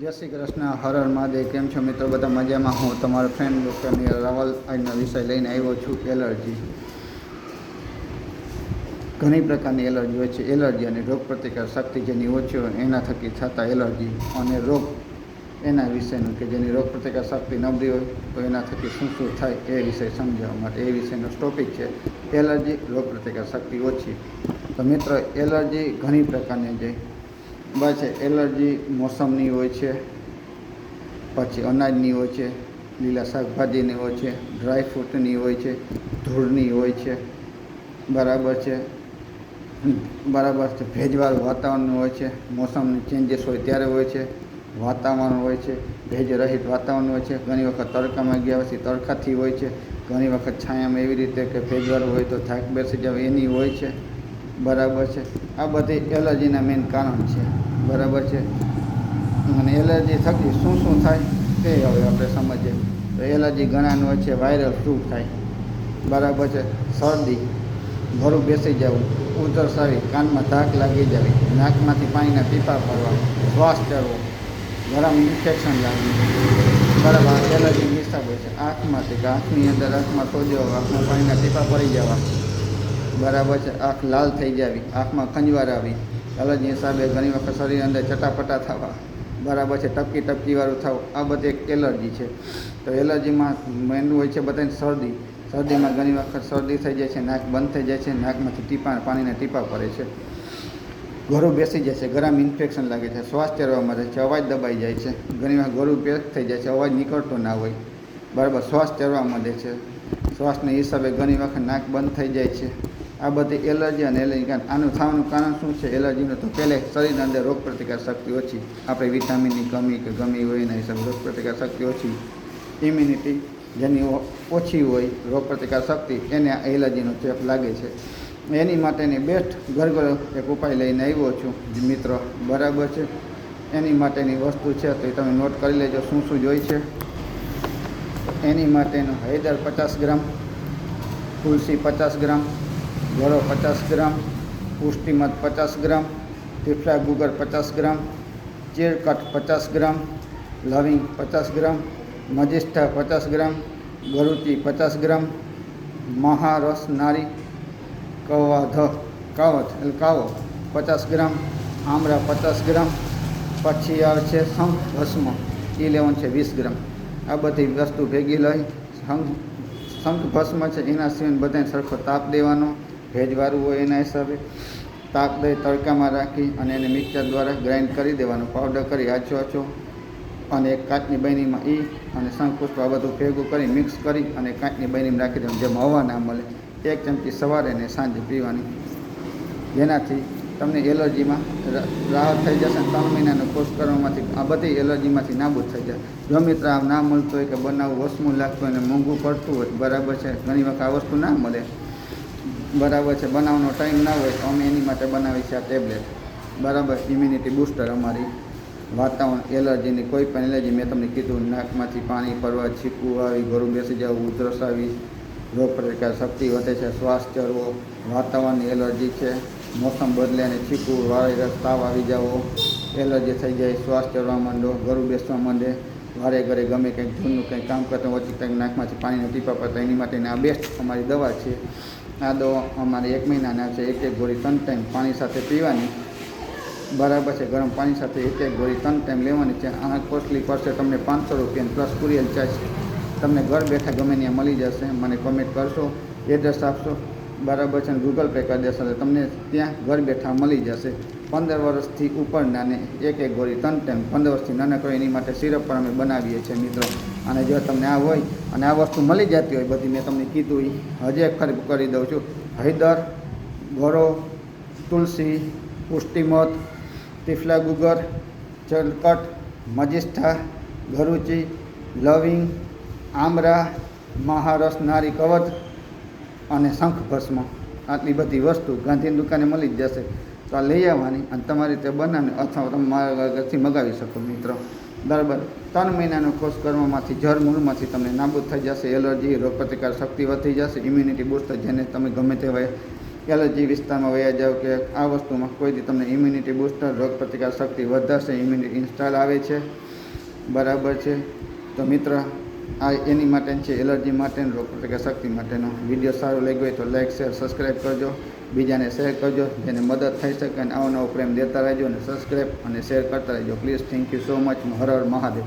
જય શ્રી કૃષ્ણ, હર મહાદેવ, કેમ છો મિત્રો? બધા મજામાં? હું તમારો ફ્રેન્ડ ડૉક્ટર નીરવ રાવલ. આજનો વિષય લઈને આવ્યો છું, એલર્જી. ઘણી પ્રકારની એલર્જી હોય છે. એલર્જી અને રોગ પ્રતિકાર શક્તિ જેની ઓછી હોય એના થકી થતા એલર્જી અને રોગ એના વિષયનું કે જેની રોગ પ્રતિકાર શક્તિ નબળી હોય, તો એના થકી શું શું થાય એ વિષય સમજાવવા માટે એ વિષયનો ટોપિક છે. એલર્જી, રોગ પ્રતિકાર શક્તિ ઓછી. તો મિત્રો, એલર્જી ઘણી પ્રકારની છે. બસ એલર્જી મોસમની હોય છે પછી અનાજની હોય છે લીલા શાકભાજીની હોય છે ડ્રાય ફ્રૂટની હોય છે ધૂળની હોય છે બરાબર છે બરાબર છે ભેજવાળું વાતાવરણ હોય છે મોસમની ચેન્જીસ હોય ત્યારે હોય છે વાતાવરણ હોય છે ભેજ રહિત વાતાવરણ હોય છે ઘણી વખત તડકામાં ગયા પછી તડકાથી હોય છે ઘણી વખત છાયામાં એવી રીતે કે ભેજવાળું હોય તો થાક બેસી જાવ એની હોય છે બરાબર છે આ બધી એલર્જીના મેઇન કારણ છે બરાબર છે. અને એલર્જી થકી શું શું થાય તે હવે આપણે સમજીએ. તો એલર્જી ઘણાનું હોય છે, વાયરલ ફ્લૂ થાય? બરાબર છે. શરદી, ઘરું બેસી જવું, ઉધર સારી, કાનમાં ધાક લાગી જવી, નાકમાંથી પાણીના પીપા પડવા, શ્વાસ ચડવો, ગરમ ઇન્ફેક્શન લાગવું. બરાબર એલર્જી હિસાબ હોય છે. આંખમાંથી આંખની અંદર આંખમાં સોજો, આંખમાં પાણીના ટીપા પડી જવા. બરાબર છે. આંખ લાલ થઈ જવી, આંખમાં ખંજવાર આવી. એલર્જી હિસાબે ઘણી વખત શરીર અંદર ચટાપટા થવા, બરાબર છે, ટપકી ટપકીવાળું થવું. આ બધી એક એલર્જી છે. તો એલર્જીમાં મેન હોય છે બધાને શરદી. શરદીમાં ઘણી વખત શરદી થઈ જાય છે, નાક બંધ થઈ જાય છે, નાકમાંથી ટીપા, પાણીના ટીપા પડે છે. ઘરું બેસી જાય છે, ગરમ ઇન્ફેક્શન લાગે છે શ્વાસ ચડવા માટે છે, અવાજ દબાઈ જાય છે. ઘણી વાર ઘરું પેક થઈ જાય છે, અવાજ નીકળતો ના હોય. બરાબર શ્વાસ ચડવા માંડે છે. શ્વાસને હિસાબે ઘણી વખત નાક બંધ થઈ જાય છે. આ બધી એલર્જી અને એલર્જી કારણ આનું થવાનું કારણ શું છે? એલર્જીનું તો પહેલે શરીરની અંદર રોગ પ્રતિકાર શક્તિ ઓછી. આપણે વિટામિનની કમી કે ગમી હોય એના હિસાબે રોગ પ્રતિકાર શક્તિ ઓછી. ઇમ્યુનિટી જેની ઓછી હોય, રોગ પ્રતિકાર શક્તિ, એને આ એલર્જીનો ચેપ લાગે છે. એની માટેની બેસ્ટ ઘરઘર એક ઉપાય લઈને આવ્યો છું. મિત્રો, બરાબર છે? એની માટેની વસ્તુ છે તો એ તમે નોટ કરી લેજો શું શું જોઈ છે. એની માટેનું હૈદર પચાસ ગ્રામ, તુલસી પચાસ ગ્રામ ગળો પચાસ ગ્રામ પુષ્ટિમધ પચાસ ગ્રામ ટીફલા ગુગર પચાસ ગ્રામ ચીરકટ પચાસ ગ્રામ, લવિંગ પચાસ ગ્રામ મજિષ્ઠા પચાસ ગ્રામ ગરુચી પચાસ ગ્રામ, મહારસ નારી, કવાધ કાવત એટલે કાવો, પચાસ ગ્રામ, આમરા પચાસ ગ્રામ, પછી આવે છે શંખ, ભસ્મ એ લેવાનું છે વીસ ગ્રામ. આ બધી વસ્તુ ભેગી લઈ, શંખ શંખ ભસ્મ છે, એના સિવાય બધાને સરખો તાપ દેવાનો ભેજવાળું હોય એના હિસાબે તાક દઈ તડકામાં રાખી અને એને મિક્સર દ્વારા ગ્રાઇન્ડ કરી દેવાનું. પાવડર કરી આછો આછો અને એક કાચની બહેનીમાં ઈ અને શંખપુષ્પ આ બધું ભેગું કરી મિક્સ કરી અને કાચની બહેનીમાં રાખી દેવાનું. જેમ હવા ના મળે. એક ચમચી સવારે ને સાંજે પીવાની. જેનાથી તમને એલર્જીમાં રાહત થઈ જશે અને ત્રણ મહિનાનો કોર્સ કરવામાંથી આ બધી એલર્જીમાંથી નાબૂદ થઈ જાય. જો મિત્ર આ ના મળતું હોય કે બનાવવું, વસમું લાગતું હોય અને મોંઘું પડતું હોય બરાબર છે. ઘણી વખત આ વસ્તુ ના મળે. બરાબર છે, બનાવવાનો ટાઈમ ના હોય તો અમે એની માટે બનાવી છે આ ટેબ્લેટ બરાબર ઇમ્યુનિટી બૂસ્ટર અમારી. વાતાવરણ એલર્જીની કોઈ પણ એલર્જી મેં તમને કીધું, નાકમાંથી પાણી પડવા છીકવું આવી ઘરું બેસી જવું ઉધરસ આવી રોગ પ્રતિકાર શક્તિ વધે છે શ્વાસ ચડવો વાતાવરણની એલર્જી છે, મોસમ બદલે અને છીકવું વારે તાવ આવી જવો એલર્જી થઈ જાય શ્વાસ ચડવા માંડો ઘરું બેસવા માંડે, વારે ઘરે ગમે કંઈક જૂનું કંઈક કામ કરતા વચ્ચે કંઈક નાકમાંથી પાણીના ટીપા પડતા એની માટેની આ બેસ્ટ અમારી દવા છે. આ દવા અમારે એક મહિનાના છે, એક એક ગોળી ત્રણ ટાઈમ પાણી સાથે પીવાની. બરાબર છે, ગરમ પાણી સાથે એક એક ગોળી ત્રણ ટાઈમ લેવાની છે. આ કોસ્ટલી પડશે તમને પાંચસો રૂપિયા પ્લસ કુરિયર ચાર્જ તમને ઘર બેઠા ગમે ત્યાં મળી જશે. મને કોમેન્ટ કરશો એડ્રેસ આપશો. બરાબર છે ગૂગલ પે કરી દેશો તો તમને ત્યાં ઘર બેઠા મળી જશે. પંદર વર્ષથી ઉપરના ને એક એક ગોળી ત્રણ ટાઈમ, પંદર વર્ષથી નાના નાનકડો એની માટે સિરપ પણ અમે બનાવીએ છીએ મિત્રો. અને જો તમને આ હોય અને આ વસ્તુ મળી જતી હોય, બધી મેં તમને કીધું હજી એક ફરી કરી દઉં છું. હૈદર ગોળો તુલસી, પુષ્ટિમત, તિફલા ગુગર, ચલકટ, મજિષ્ઠા ગરુચી લવિંગ, આમરા, મહારસ, નારી કવચ અને શંખ ભસ્મ. આટલી બધી વસ્તુ ગાંધીની દુકાને મળી જ જશે. તો આ લઈ આવવાની અને તમારી રીતે બનાવીને અથવા તમે મારા ઘરથી મગાવી શકો, મિત્રો. બરાબર. ત્રણ મહિનાનો કોર્સ કર્મમાંથી જળ મૂળમાંથી તમને નાબૂદ થઈ જશે, એલર્જી રોગ પ્રતિકાર શક્તિ વધી જશે ઇમ્યુનિટી બૂસ્ટર જેને તમે ગમે તે હોય, એલર્જી વિસ્તારમાં વયા જાઓ કે આ વસ્તુમાં કોઈથી તમને ઇમ્યુનિટી બૂસ્ટર રોગ પ્રતિકાર શક્તિ વધારશે ઇમ્યુનિટી ઇન્સ્ટોલ આવે છે. બરાબર છે. તો મિત્ર આ એની માટે છે, એલર્જી માટે રોગ શક્તિ માટેનો. વીડિયો સારો લાગ્યો હોય તો લાઇક શેર સબસ્ક્રાઈબ કરજો. બીજાને શેર કરજો, જેને મદદ થઈ શકે અને આવો નવો પ્રેમ દેતા રહેજો અને સબસ્ક્રાઈબ અને શેર કરતા રહેજો. Please, thank you so much. Har Har Mahadev.